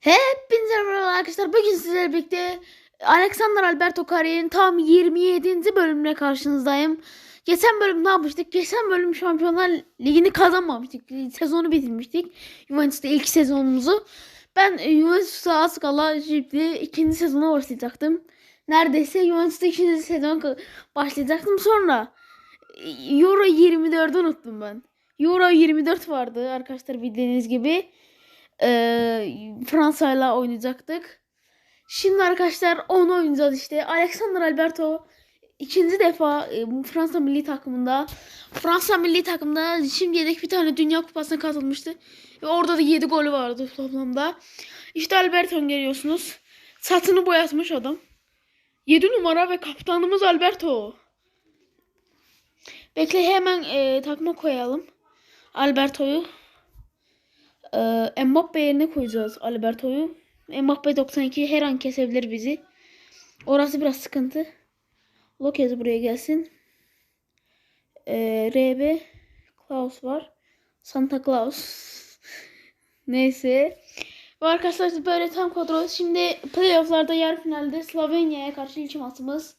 Hepinize merhaba arkadaşlar. Bugün sizlerle birlikte Alexander Alberto kariyerinin tam 27. bölümüne karşınızdayım. Geçen bölüm ne yapmıştık? Geçen bölüm Şampiyonlar Ligi'ni kazanmamıştık. Sezonu bitirmiştik. Juventus'ta ilk sezonumuzu. Ben e, Juventus'a az kala şimdi ikinci sezona başlayacaktım. Neredeyse Juventus'ta ikinci sezon başlayacaktım. Sonra e, Euro 24'ü unuttum ben. Euro 24 vardı arkadaşlar bildiğiniz gibi. Ee, Fransa'yla oynayacaktık. Şimdi arkadaşlar onu oynayacağız işte. Alexander Alberto ikinci defa Fransa milli takımında Fransa milli takımda şimdi yedek bir tane Dünya Kupası'na katılmıştı. Ve orada da 7 golü vardı toplamda. İşte Alberto görüyorsunuz. Saçını boyatmış adam. 7 numara ve kaptanımız Alberto. Bekle hemen e, takma koyalım. Alberto'yu. Ee, Mbappe yerine koyacağız Alberto'yu. Mbappe 92 her an kesebilir bizi. Orası biraz sıkıntı. Lopez buraya gelsin. Ee, RB Klaus var. Santa Claus. Neyse. Ve arkadaşlar böyle tam kadro. Şimdi playofflarda yarı finalde Slovenya'ya karşı ilk maçımız.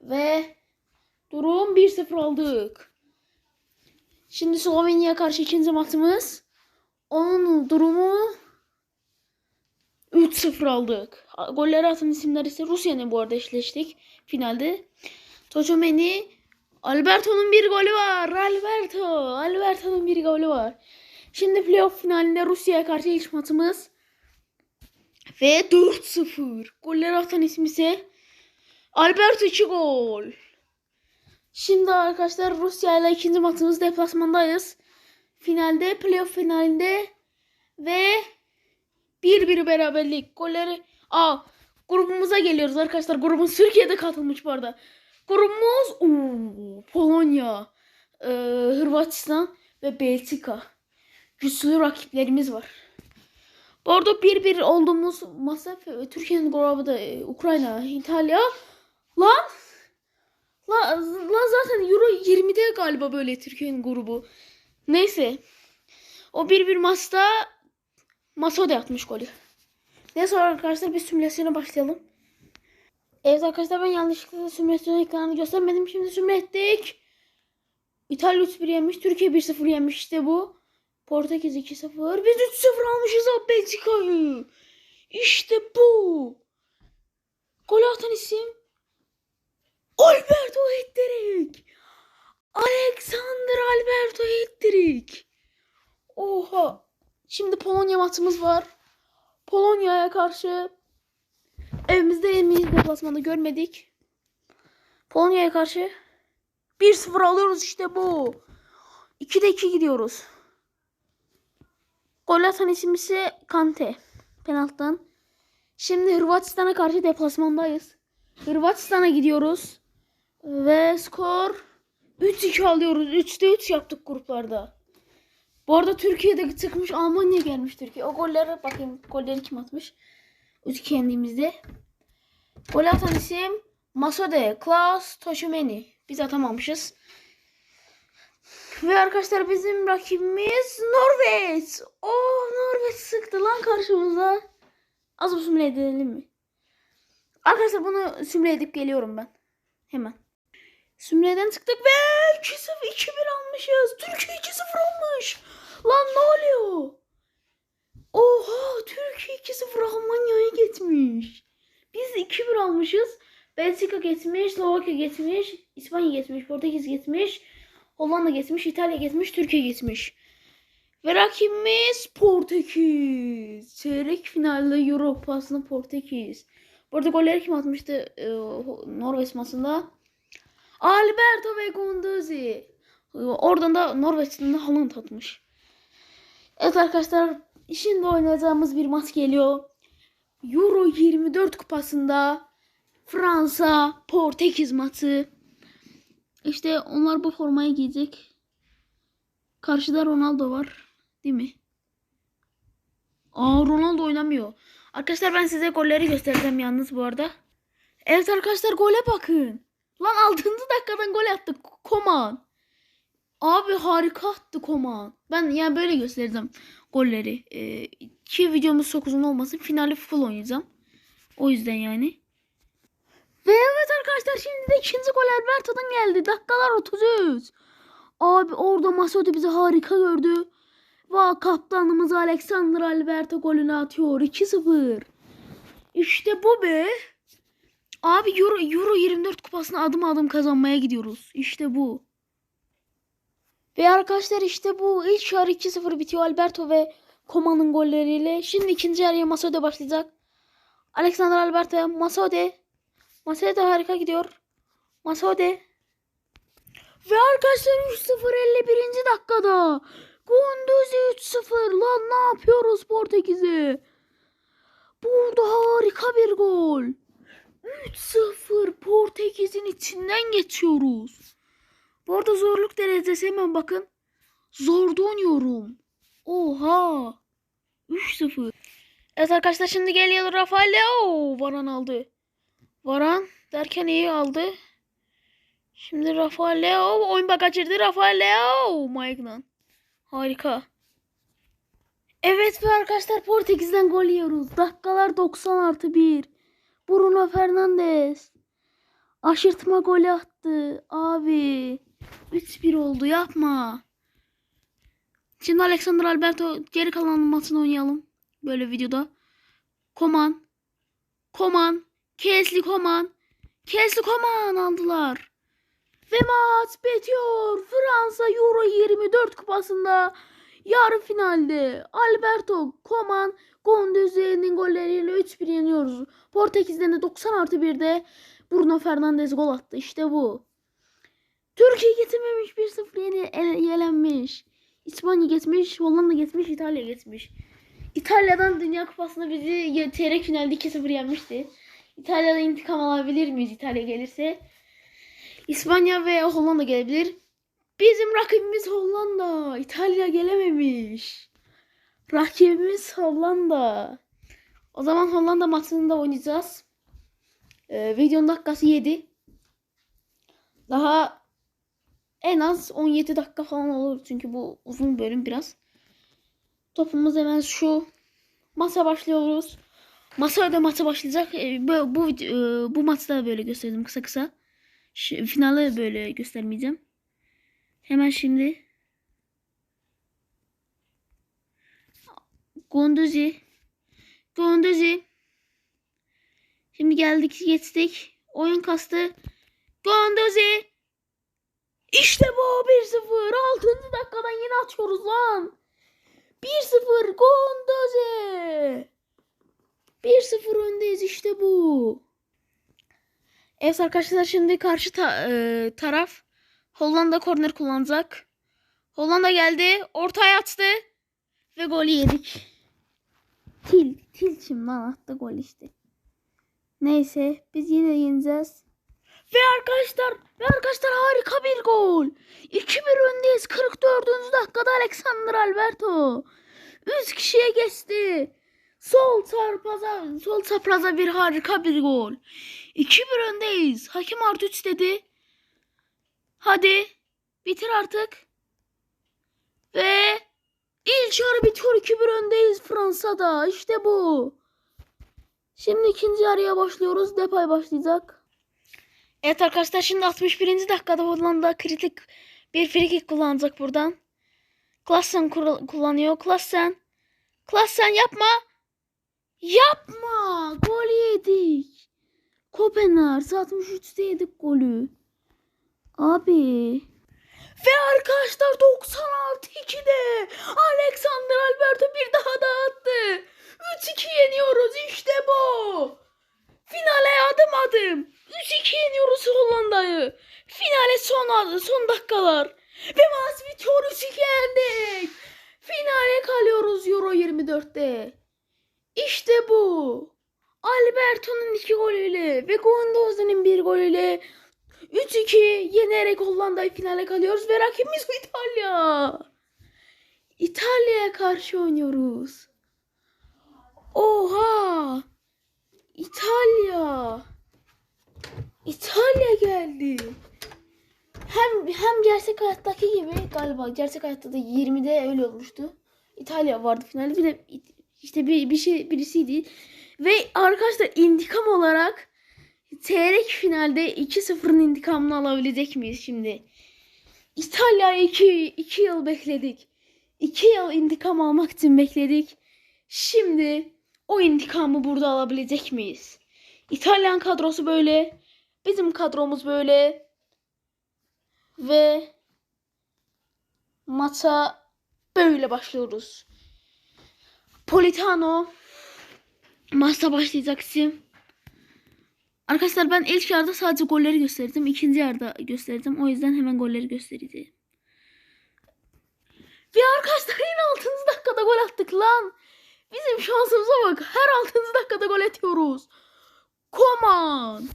Ve durum 1-0 aldık. Şimdi Slovenya'ya karşı ikinci maçımız. Onun durumu 3-0 aldık. Golleri atan isimler ise Rusya'nın bu arada eşleştik finalde. Tocomeni Alberto'nun bir golü var. Alberto. Alberto'nun bir golü var. Şimdi playoff finalinde Rusya'ya karşı ilk maçımız. Ve 4-0. Golleri atan isim ise Alberto 2 gol. Şimdi arkadaşlar Rusya ile ikinci maçımız deplasmandayız finalde, playoff finalinde ve bir bir beraberlik golleri. Aa, grubumuza geliyoruz arkadaşlar. Grubumuz Türkiye'de katılmış bu arada. Grubumuz oo, Polonya, e, Hırvatistan ve Belçika. Güçlü rakiplerimiz var. Bu arada bir bir olduğumuz masa Türkiye'nin grubu da e, Ukrayna, İtalya. Lan Lan, lan zaten Euro 20'de galiba böyle Türkiye'nin grubu. Neyse. O bir bir maçta Maso da atmış golü. Neyse arkadaşlar bir simülasyona başlayalım. Evet arkadaşlar ben yanlışlıkla simülasyon ekranını göstermedim. Şimdi simüle. İtalya 3-1 yenmiş. Türkiye 1-0 yenmiş işte bu. Portekiz 2-0. Biz 3-0 almışız abi Belçika'yı. İşte bu. Gol atan isim. Alberto Hitterik. Alexander Alberto Hitterik. Oha. Şimdi Polonya maçımız var. Polonya'ya karşı evimizde yemeyiz deplasmanda görmedik. Polonya'ya karşı 1-0 alıyoruz işte bu. 2'de 2 gidiyoruz. Gol atan isim Kante. Penaltıdan. Şimdi Hırvatistan'a karşı deplasmandayız. Hırvatistan'a gidiyoruz. Ve skor 3-2 alıyoruz. 3'te 3 yaptık gruplarda. Bu arada Türkiye'de çıkmış Almanya gelmiş Türkiye. O gollere bakayım. Golleri kim atmış? 3-2 yendiğimizde. Gol atan isim Masode, Klaus, Toşumeni. Biz atamamışız. Ve arkadaşlar bizim rakibimiz Norveç. Oh Norveç sıktı lan karşımıza. Az bir simüle edelim mi? Arkadaşlar bunu simüle edip geliyorum ben. Hemen. Sümreden çıktık ve 2-0 2-1 almışız. Türkiye 2-0 olmuş. Lan ne oluyor? Oha Türkiye 2-0 Almanya'ya geçmiş. Biz 2-1 almışız. Belçika geçmiş, Slovakya geçmiş, İspanya geçmiş, Portekiz geçmiş, Hollanda geçmiş, İtalya geçmiş, Türkiye geçmiş. Ve rakibimiz Portekiz. Çeyrek finalde Euro Kupası'nda Portekiz. Bu arada golleri kim atmıştı e, Norveç maçında? Alberto ve Gunduzi. Oradan da Norveç'ten de Haaland atmış. Evet arkadaşlar şimdi oynayacağımız bir maç geliyor. Euro 24 kupasında Fransa Portekiz maçı. İşte onlar bu formayı giyecek. Karşıda Ronaldo var. Değil mi? Aa Ronaldo oynamıyor. Arkadaşlar ben size golleri göstereceğim yalnız bu arada. Evet arkadaşlar gole bakın. Lan 6. dakikadan gol attı Koman. Abi harika attı Koman. Ben yani böyle göstereceğim golleri. Ee, ki videomuz çok uzun olmasın. Finali full oynayacağım. O yüzden yani. Ve evet arkadaşlar şimdi de ikinci gol Alberto'dan geldi. Dakikalar 33. Abi orada Masudi bizi harika gördü. Ve kaptanımız Alexander Alberto golünü atıyor. 2-0. İşte bu be. Abi Euro, Euro 24 kupasını adım adım kazanmaya gidiyoruz. İşte bu. Ve arkadaşlar işte bu. İlk yarı 2-0 bitiyor Alberto ve Koma'nın golleriyle. Şimdi ikinci yarıya Masode başlayacak. Alexander Alberto, Masode. Masode de harika gidiyor. Masode. Ve arkadaşlar 3-0 51. dakikada. Gündüz 3-0. Lan ne yapıyoruz Portekiz'e? Burada harika bir gol. 3-0 Portekiz'in içinden geçiyoruz. Bu arada zorluk derecesi hemen bakın. Zorda oynuyorum. Oha. 3-0. Evet arkadaşlar şimdi geliyor Rafael Leo. Varan aldı. Varan derken iyi aldı. Şimdi Rafael Leo oyun bak kaçırdı. Rafael Leo. Mike'dan. Harika. Evet ve arkadaşlar Portekiz'den gol yiyoruz. Dakikalar 90 artı 1. Bruno Fernandes. Aşırtma golü attı. Abi. 3-1 oldu yapma. Şimdi Alexander Alberto geri kalan maçını oynayalım. Böyle videoda. Koman. Koman. Kesli Koman. Kesli Koman aldılar. Ve maç bitiyor. Fransa Euro 24 kupasında yarı finalde Alberto Koman Gondoze'nin golleriyle 3-1 yeniyoruz. Portekiz'den de 90 artı 1'de Bruno Fernandes gol attı. İşte bu. Türkiye getirmemiş 1-0 yeni ele- yelenmiş. İspanya geçmiş, Hollanda geçmiş, İtalya geçmiş. İtalya'dan Dünya Kupası'nda bizi çeyrek finalde 2-0 yenmişti. İtalya'da intikam alabilir miyiz İtalya gelirse? İspanya ve Hollanda gelebilir. Bizim rakibimiz Hollanda. İtalya gelememiş. Rakibimiz Hollanda. O zaman Hollanda maçını da oynayacağız. Ee, videonun dakikası 7. Daha en az 17 dakika falan olur. Çünkü bu uzun bölüm biraz. Topumuz hemen şu. Masa başlıyoruz. Masa da maça başlayacak. Ee, bu, bu, e, bu maçta böyle gösterdim kısa kısa. Şu, finale böyle göstermeyeceğim. Hemen şimdi. Gondozi. Gondozi. Şimdi geldik geçtik. Oyun kastı. Gondozi. İşte bu 1-0. 6. dakikadan yine atıyoruz lan. 1-0 Gondozi. 1-0 öndeyiz işte bu. Evet arkadaşlar şimdi karşı ta- e, taraf Hollanda korner kullanacak. Hollanda geldi. Ortaya attı. Ve golü yedik. Til. Tilçim lan attı gol işte. Neyse biz yine yeneceğiz. Ve arkadaşlar ve arkadaşlar harika bir gol. 2-1 öndeyiz. 44. dakikada Alexander Alberto. 3 kişiye geçti. Sol çarpaza, sol çapraza bir harika bir gol. 2-1 öndeyiz. Hakem artı 3 dedi. Hadi bitir artık. Ve ilk yarı bitiyor 2-1 öndeyiz Fransa'da. İşte bu. Şimdi ikinci yarıya başlıyoruz. Depay başlayacak. Evet arkadaşlar şimdi 61. dakikada Hollanda kritik bir frikik kullanacak buradan. Klassen kullanıyor. Klassen. Klassen yapma. Yapma. Gol yedik. Kopenhag 63'te yedik golü. Abi. Ve arkadaşlar 90 artı 2'de Alexander Alberto bir daha da attı. 3-2 yeniyoruz işte bu. Finale adım adım. 3-2 yeniyoruz Hollanda'yı. Finale son adı, son dakikalar. Ve maç bitiyor 3-2 yendik. Finale kalıyoruz Euro 24'te. İşte bu. Alberto'nun iki golüyle ve Gondozi'nin bir golüyle 3-2 yenerek Hollanda'yı finale kalıyoruz ve rakibimiz İtalya. İtalya'ya karşı oynuyoruz. Oha! İtalya. İtalya geldi. Hem hem gerçek hayattaki gibi galiba gerçek hayatta da 20'de öyle olmuştu. İtalya vardı finalde. Bir de işte bir, bir şey birisiydi. Ve arkadaşlar intikam olarak çeyrek finalde 2-0'ın intikamını alabilecek miyiz şimdi? İtalya'yı 2 2 yıl bekledik. 2 yıl intikam almak için bekledik. Şimdi o intikamı burada alabilecek miyiz? İtalyan kadrosu böyle. Bizim kadromuz böyle. Ve maça böyle başlıyoruz. Politano maça başlayacak isim. Arkadaşlar ben ilk yarıda sadece golleri gösterdim. ikinci yarıda gösterdim. O yüzden hemen golleri göstereceğim. Ve arkadaşlar yine 6. dakikada gol attık lan. Bizim şansımıza bak. Her 6. dakikada gol atıyoruz. Koman.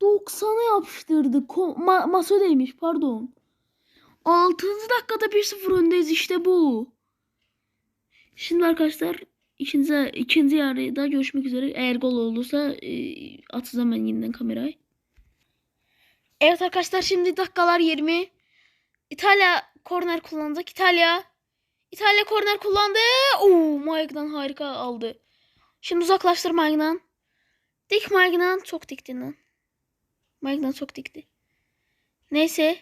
90'ı yapıştırdı. Ko- Ma Masode'ymiş pardon. 6. dakikada 1-0 öndeyiz işte bu. Şimdi arkadaşlar ikinci, ikinci yarıda görüşmek üzere. Eğer gol olursa e, atacağım ben yeniden kamerayı. Evet arkadaşlar şimdi dakikalar 20. İtalya korner kullanacak. İtalya. İtalya korner kullandı. Oo, Maignan harika aldı. Şimdi uzaklaştır Maignan. Dik Maignan çok dikti lan. Maignan çok dikti. Neyse.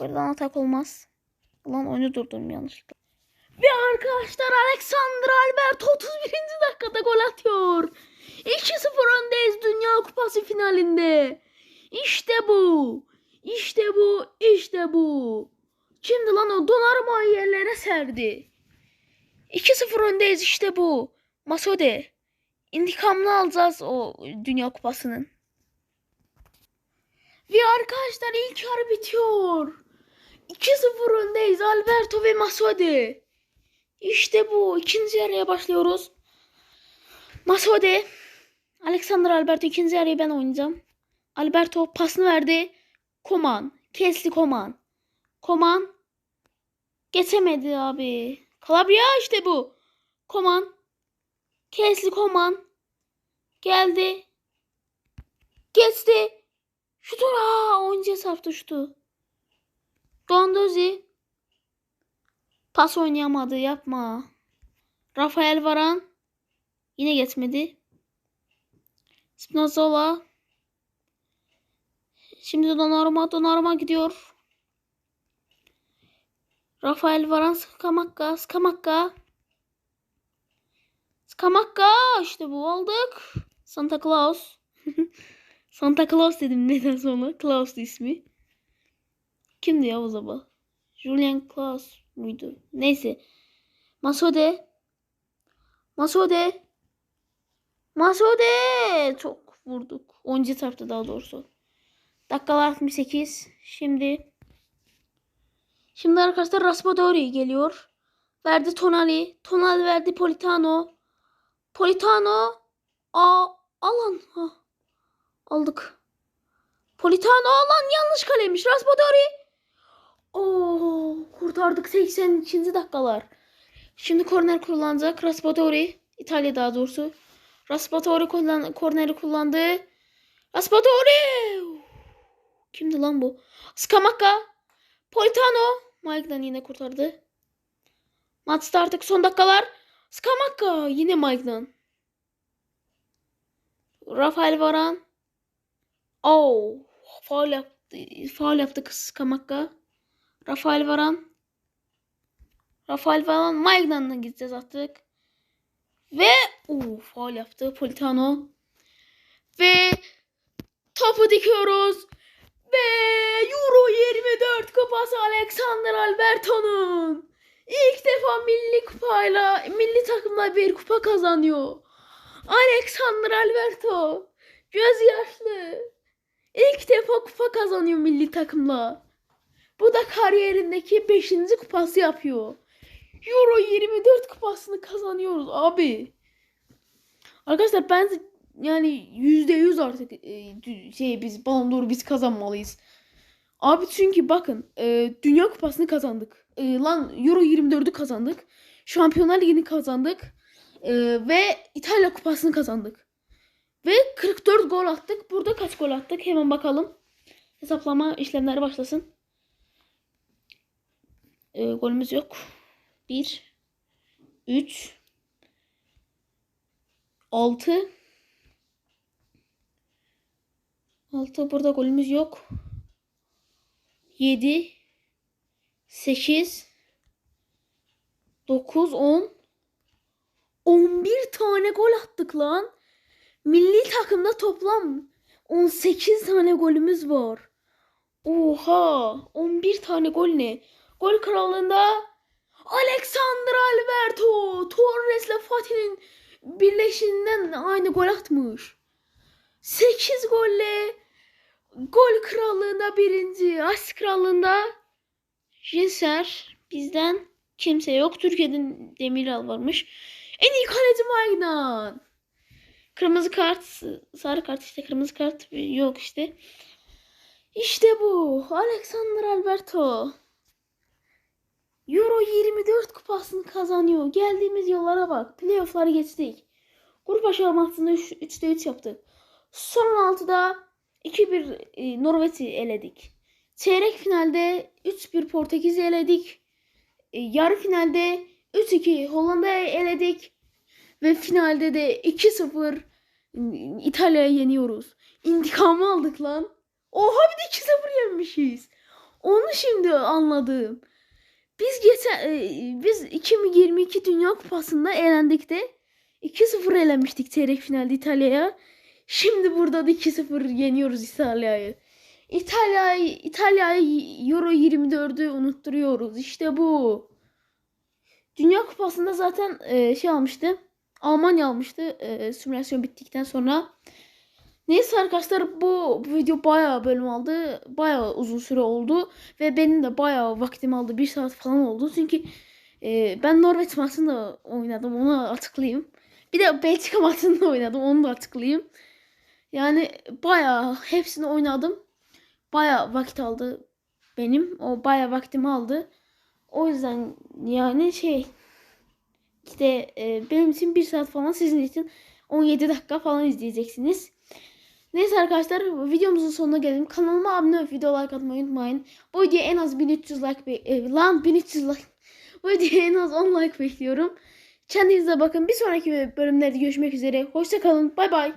Buradan atak olmaz. Ulan oyunu durdurdum yanlışlıkla. Ve arkadaşlar Alexander Albert 31. dakikada gol atıyor. 2-0 öndeyiz Dünya Kupası finalinde. İşte bu. İşte bu. İşte bu. Şimdi lan o Donnarumma yerlere serdi. 2-0 öndeyiz işte bu. Masode. İntikamını alacağız o Dünya Kupası'nın. Ve arkadaşlar ilk yarı bitiyor. 2-0 öndeyiz Alberto ve Masode. İşte bu. ikinci yarıya başlıyoruz. Masode. Alexander Alberto ikinci yarıyı ben oynayacağım. Alberto pasını verdi. Koman. Kesli Koman. Koman. Geçemedi abi. Calabria işte bu. Koman. Kesli Koman. Geldi. Geçti. Şutu. Aa, oyuncuya sarftı şutu. Dondozi. Pas oynayamadı yapma. Rafael Varan. Yine geçmedi. Spinazzola. Şimdi Donnarumma. Donnarumma gidiyor. Rafael Varan Skamakka. Skamakka. Skamakka. işte bu aldık. Santa Claus. Santa Claus dedim neden sonra. Claus ismi. Kimdi ya o zaman? Julian Claus muydu? Neyse. Masode. Masode. Masode. Çok vurduk. 10. tarafta daha doğrusu. Dakikalar 68. Şimdi. Şimdi arkadaşlar Raspadori geliyor. Verdi Tonali. Tonali verdi Politano. Politano. Aa, alan. Ha. Aldık. Politano alan yanlış kalemiş. Raspadori. Oo, kurtardık 82. dakikalar. Şimdi korner kullanacak. Raspadori. İtalya daha doğrusu. Raspadori kullan korneri kullandı. Raspadori. Kimdi lan bu? Skamakka. Politano. Mike'dan yine kurtardı. Maçta artık son dakikalar. Skamakka. Yine Mike'dan. Rafael Varan. Oh. Faul yaptı. Faul yaptı Skamakka. Rafael Varan. Rafael Varan Magnan'la gideceğiz artık. Ve uu, faul yaptı Politano. Ve topu dikiyoruz. Ve Euro 24 kupası Alexander Alberto'nun. İlk defa milli kupayla, milli takımla bir kupa kazanıyor. Alexander Alberto. Göz yaşlı. İlk defa kupa kazanıyor milli takımla. Bu da kariyerindeki 5. kupası yapıyor. Euro 24 kupasını kazanıyoruz abi. Arkadaşlar ben yani %100 artık e, şey biz Ballon d'Or'u biz kazanmalıyız. Abi çünkü bakın e, Dünya Kupası'nı kazandık. E, lan Euro 24'ü kazandık. Şampiyonlar Ligi'ni kazandık. E, ve İtalya Kupası'nı kazandık. Ve 44 gol attık. Burada kaç gol attık? Hemen bakalım. Hesaplama işlemleri başlasın. E, golümüz yok. 1 3 6 6 burada golümüz yok. 7 8 9 10 11 tane gol attık lan. Milli takımda toplam 18 tane golümüz var. Oha! 11 tane gol ne? Gol kralında Alexander Alberto Torres'le Fatih'in birleşinden aynı gol atmış. 8 golle gol krallığında birinci, as krallığında Jinser bizden kimse yok. Türkiye'den Demiral varmış. En iyi kaleci Magnan. Kırmızı kart, sarı kart işte kırmızı kart yok işte. İşte bu. Alexander Alberto. Euro 24 kupasını kazanıyor. Geldiğimiz yollara bak. Playoff'ları geçtik. Grup aşamasında 3'te 3 yaptık. Son 6'da 2-1 e, Norveç'i eledik. Çeyrek finalde 3-1 Portekiz'i eledik. E, yarı finalde 3-2 Hollanda'yı eledik. Ve finalde de 2-0 İtalya'yı yeniyoruz. İntikamı aldık lan. Oha bir de 2-0 yenmişiz. Onu şimdi anladım. Biz geçen e, biz 2022 Dünya Kupası'nda elendik de 2-0 elenmiştik çeyrek finalde İtalya'ya. Şimdi burada da 2-0 yeniyoruz İtalya'yı. İtalya'yı İtalya'yı Euro 24'ü unutturuyoruz. İşte bu. Dünya Kupası'nda zaten e, şey almıştı. Almanya almıştı e, simülasyon bittikten sonra. Neyse arkadaşlar bu, bu video bayağı bölüm aldı. Bayağı uzun süre oldu. Ve benim de bayağı vaktim aldı. Bir saat falan oldu. Çünkü e, ben Norveç maçında oynadım. Onu açıklayayım. Bir de Belçika maçında oynadım. Onu da açıklayayım. Yani bayağı hepsini oynadım. Bayağı vakit aldı benim. O bayağı vaktimi aldı. O yüzden yani şey işte e, benim için bir saat falan sizin için 17 dakika falan izleyeceksiniz. Neyse arkadaşlar videomuzun sonuna gelelim. Kanalıma abone olup video like atmayı unutmayın. Bu videoya en az 1300 like be- e, lan 1300 like. Bu videoya en az 10 like bekliyorum. Kendinize bakın. Bir sonraki bölümlerde görüşmek üzere. Hoşçakalın. Bay bay.